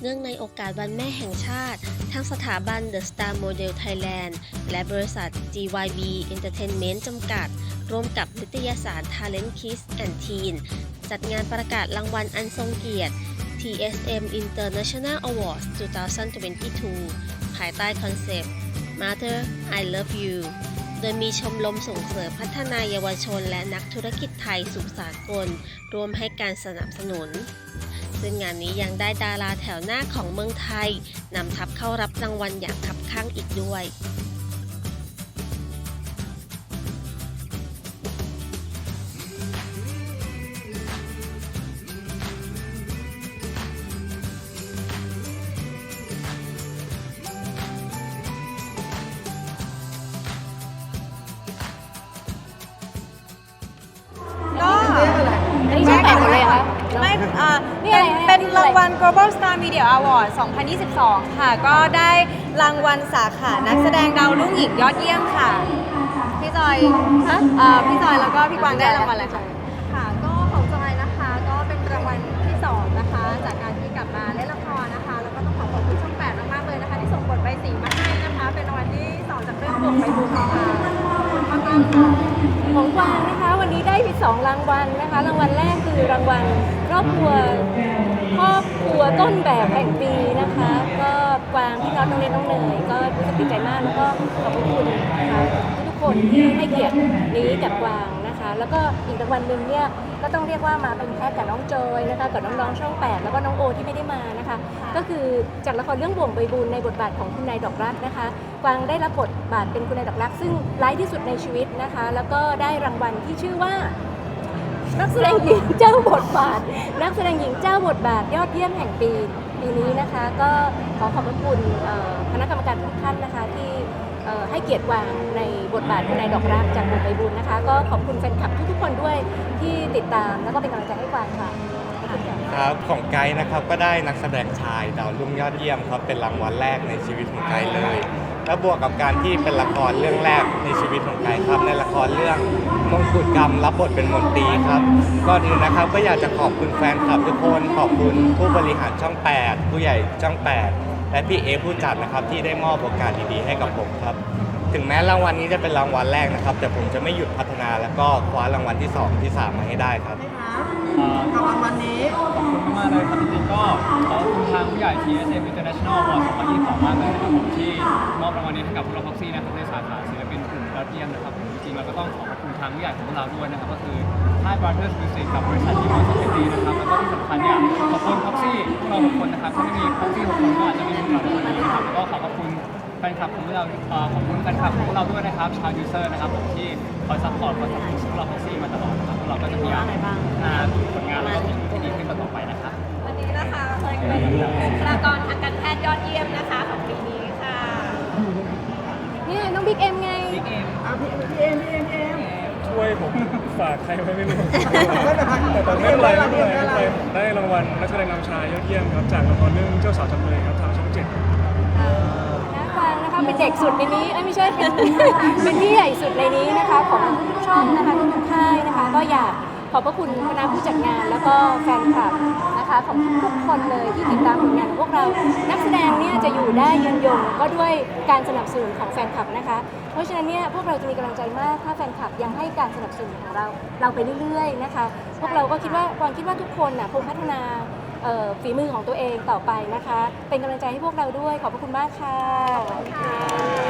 เนื่องในโอกาสวันแม่แห่งชาติทางสถาบัน The Star Model Thailand และบริษัท GYB Entertainment จำกัด ร่วมกับนิตยสาร Talent Kids and Teen จัดงานประกาศรางวัลอันทรงเกียรติ TSM International Awards 2022 ภายใต้คอนเซปต์ Mother I Love You โดยมีชมรมส่งเสริมพัฒนาเยาวชนและนักธุรกิจไทยสู่สากลร่วมให้การสนับสนุน ซึ่งงานนี้ยังได้ดาราแถวหน้าของเมืองไทยนำทัพเข้ารับรางวัลอย่างคับข้างอีกด้วย อ่านี่อะไรเป็นนี่เป็นอะไรรางวัล Global Star Media Award 2022 ค่ะ ก็ได้รางวัลสาขานักแสดงดาวรุ่งหญิงยอดเยี่ยมค่ะ พี่จอยฮะ อ่าพี่จอยแล้วก็พี่กวางได้รางวัลอะไรคะค่ะ ของกวางนะคะ วันนี้ได้มีสองรางวัลนะคะ รางวัลแรกคือรางวัลครอบครัวครอบครัวต้นแบบแห่งปีนะคะ ก็กวางพี่น้อตน้องเนยน้องเนยก็รู้สึกดีใจมากแล้วก็ขอบคุณนะคะทุกคนที่ให้เกียรตินี้กับกวาง แล้วก็อีกรางวัลหนึ่งเนี่ยก็ต้องเรียกว่ามาเป็นแพ็กกับน้องจอยนะคะกับน้องๆช่อง8แล้วก็น้องโอที่ไม่ได้มานะคะ ก็คือจากละครเรื่องบ่วงใบบุญในบทบาทของคุณนายดอกรักนะคะกวางได้รับบทบาทเป็นคุณนายดอกรัก ซึ่งร้ายที่สุดในชีวิตนะคะ แล้วก็ได้รางวัลที่ชื่อว่านักแสดงหญิงเจ้าบทบาท นักแสดงหญิงเจ้าบทบาทยอดเยี่ยมแห่งปีปีนี้นะคะ ก็ขอขอบพระคุณเอ่อคณะกรรมการทุกท่านนะคะที่เอ่อ ให้เกียรติวางในบทบาทคุณนายดอกรักจากบุญใบบุญนะคะ ก็ขอบคุณแฟนคลับทุกๆคนด้วยที่ติดตามแล้วก็เป็นกำลังใจให้กวางค่ะครับของไกด์นะครับก็ได้นักแสดงชายดาวรุ่งยอดเยี่ยมครับเป็นรางวัลแรกในชีวิตของไกด์เลย และบวกกับการที่เป็นละครเรื่องแรกในชีวิตของไกด์ครับในละครเรื่องมงกุฎกรรมรับบทเป็นมนตรีครับก่อนอื่นนะครับก็อยากจะขอบคุณแฟนคลับทุกคนขอบคุณผู้บริหารช่อง 8 ผู้ใหญ่ช่อง 8 และพี่เอผู้จัดนะครับที่ได้มอบโอกาสดีๆให้กับผมครับ ถึงแม้รางวัลนี้จะเป็นรางวัลแรกนะครับ แต่ผมจะไม่หยุดพัฒนาแล้วก็คว้ารางวัลที่สองที่สามมาให้ได้ครับ กับรางวัลนี้ขอบคุณมากเลยครับจริงๆก็ขอบคุณทางผู้ใหญ่ TSM International Award 2022มากเลยนะครับผมที่มอบรางวัลนี้ให้กับพวกเราพ็อกซี่นะครับในสาขาศิลปินกลุ่มยอดเยี่ยมนะครับผมจริงๆเราก็ต้องขอขอบคุณทางผู้ใหญ่ของพวกเราด้วยนะครับก็คือค่าย Brothers Music กับบริษัทที่มอสเตอร์ดีนะครับแล้วก็ที่สำคัญเนี่ยขอบคุณพ็อกซี่พวกเราหกคนนะครับถ้าไม่มีพ็อกซี่ มาในวันนี้ครับก็ขอขอบคุณแฟนคลับของพวกเราเอ่อขอบคุณแฟนคลับของพวกเราด้วยนะครับ ชาวยูเซอร์นะครับผมที่คอยซัพพอร์ตคอยสนับสนุนพวกเราพ็อกซี่มาตลอดนะครับพวกเราก็จะพยายามงานผลงานแล้วก็ผลงานที่ดีขึ้นต่อไปนะครับ วันนี้นะคะเป็นบุคลากรทางการแพทย์ยอดเยี่ยมนะคะของปีนี้ค่ะนี่ไงน้องบิ๊กเอ็มไงช่วยผมฝากใครไว้ไม่รู้ แต่ตอนไม่เป็นไรไม่เป็นไรไม่เป็นไรได้รางวัลนักแสดงนำชายยอดเยี่ยมครับ จากละครเรื่องเจ้าสาวจำเลยครับทาง เจ็ดนะกวางนะคะเป็นเด็กสุดในนี้เอ้ยไม่ใช่ เป็นที่ใหญ่สุดในนี้นะคะของทุกช่องนะคะทุกค่ายนะคะ ก็อยากขอบพระคุณคณะผู้จัดงาน แล้วก็แฟนคลับนะคะของทุกคนเลยที่ติดตามผลงานของพวกเรา นักแสดงเนี่ยจะอยู่ได้ยืนยงก็ด้วยการสนับสนุนของแฟนคลับนะคะ เพราะฉะนั้นเนี่ยพวกเราจะมีกำลังใจมากถ้าแฟนคลับยังให้การสนับสนุนของเราเราไปเรื่อยๆนะคะ พวกเราก็คิดว่ากวางคิดว่าทุกคนน่ะคงพัฒนา ฝีมือของตัวเองต่อไปนะคะ เป็นกำลังใจให้พวกเราด้วย ขอบพระคุณมากค่ะ